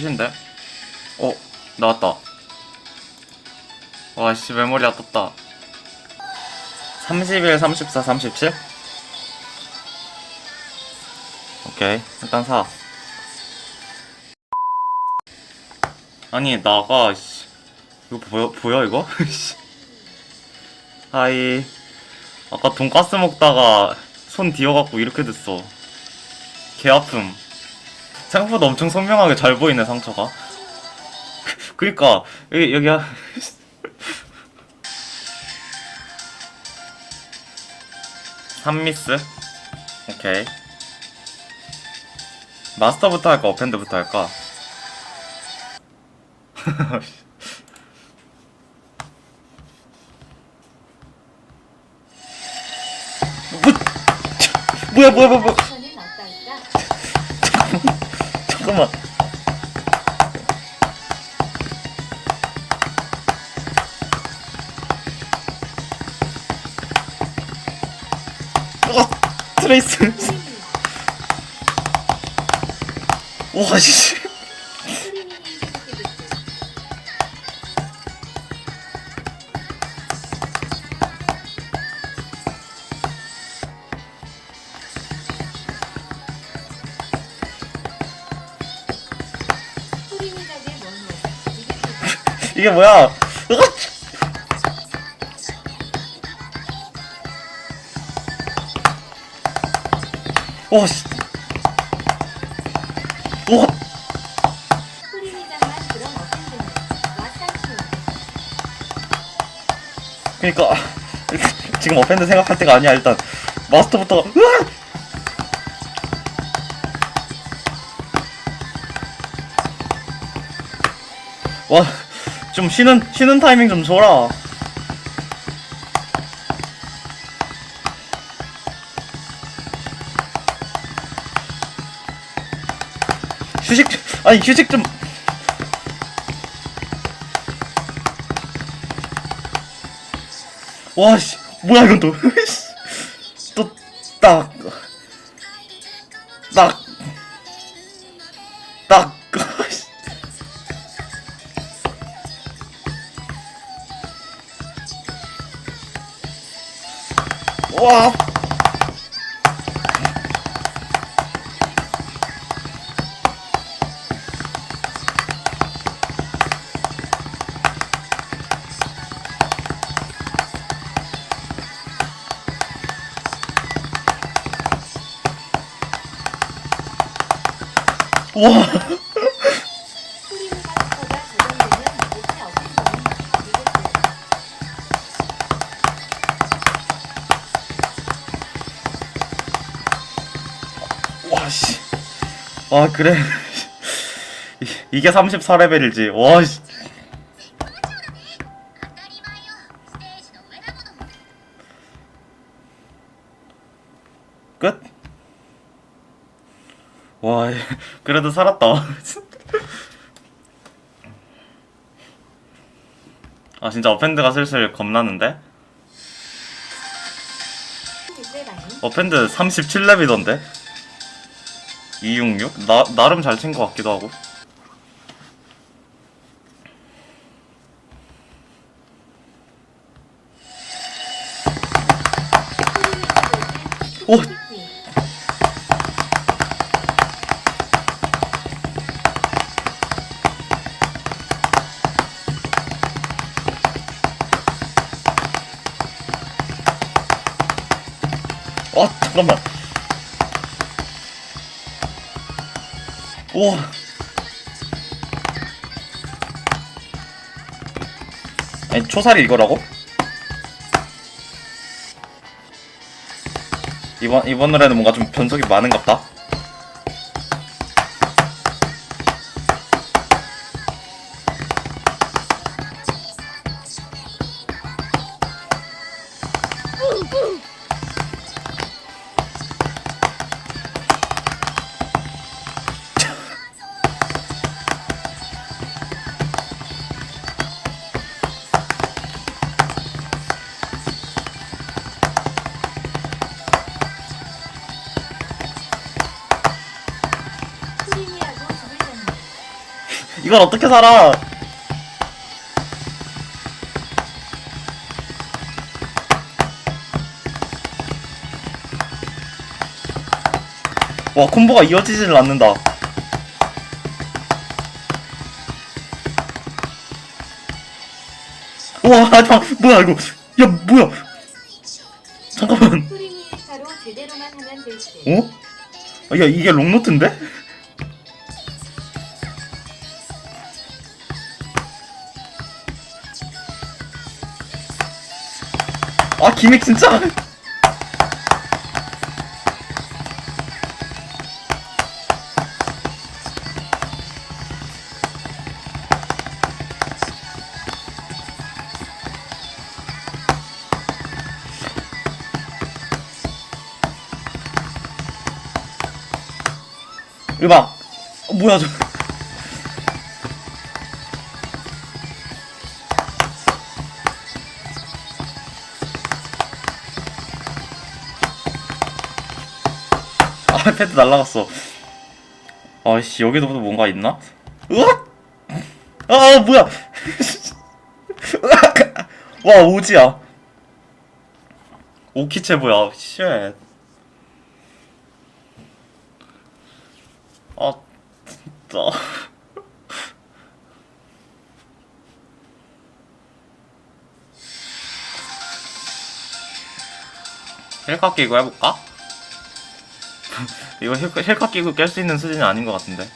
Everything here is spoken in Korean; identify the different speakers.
Speaker 1: 셋인데? 어 나왔다 와씨 메모리가 떴다 31, 34, 37? 오케이 일단 사 아니 나가 씨 이거 보여 보여 이거? 씨. 하이 아까 돈가스 먹다가 손 뒤어갖고 이렇게 됐어 개 아픔 생각보다 엄청 선명하게 잘 보이네 상처가. 그니까 여기 여기 하- 삼미스? 오케이. 마스터부터 할까 어펜드부터 할까? 뭐, 뭐야 뭐야 뭐야
Speaker 2: 어떨까?
Speaker 1: 잠깐만. 어 트레이스. 와 씨 이게 뭐야? 와
Speaker 2: 어펜드는 와상쇼
Speaker 1: 그니까 지금 어펜드 생각할 때가 아니야 일단. 마스터부터 으악! 와 좀 쉬는 쉬는 타이밍 좀 줘라. 휴식 아니 휴식 좀. 와씨 뭐야 이건 또. 또딱 딱, 딱, 와, 와, 와, 씨. 아, 그래. 이- 이게 34레벨이지. 와, 씨. 끝? 와, 그래도 살았다. 아, 진짜 어펜드가 슬슬 겁나는데? 어펜드 37렙이던데? 266? 나, 나름 잘 친 것 같기도 하고. 오! 어, 잠깐만. 오. 아니, 초살이 이거라고? 이번, 이번 노래는 뭔가 좀 변속이 많은갑다? 이걸 어떻게 살아? 와 콤보가 이어지질 않는다. 와 잠깐 뭐야 이거? 야 뭐야? 잠깐만. 어? 아, 야 이게 롱노트인데? 기믹 진짜. 음악 어, 뭐야 저 아, 패드 날라갔어. 아씨, 여기도 또 뭔가 있나? 으악! 아, 뭐야! 으악! 와, 오지야. 오키체 뭐야, 쉣. 아, 진짜. 힐카 끼고 해볼까? 이거 힐, 힐카 끼고 깰 수 있는 수준이 아닌 것 같은데.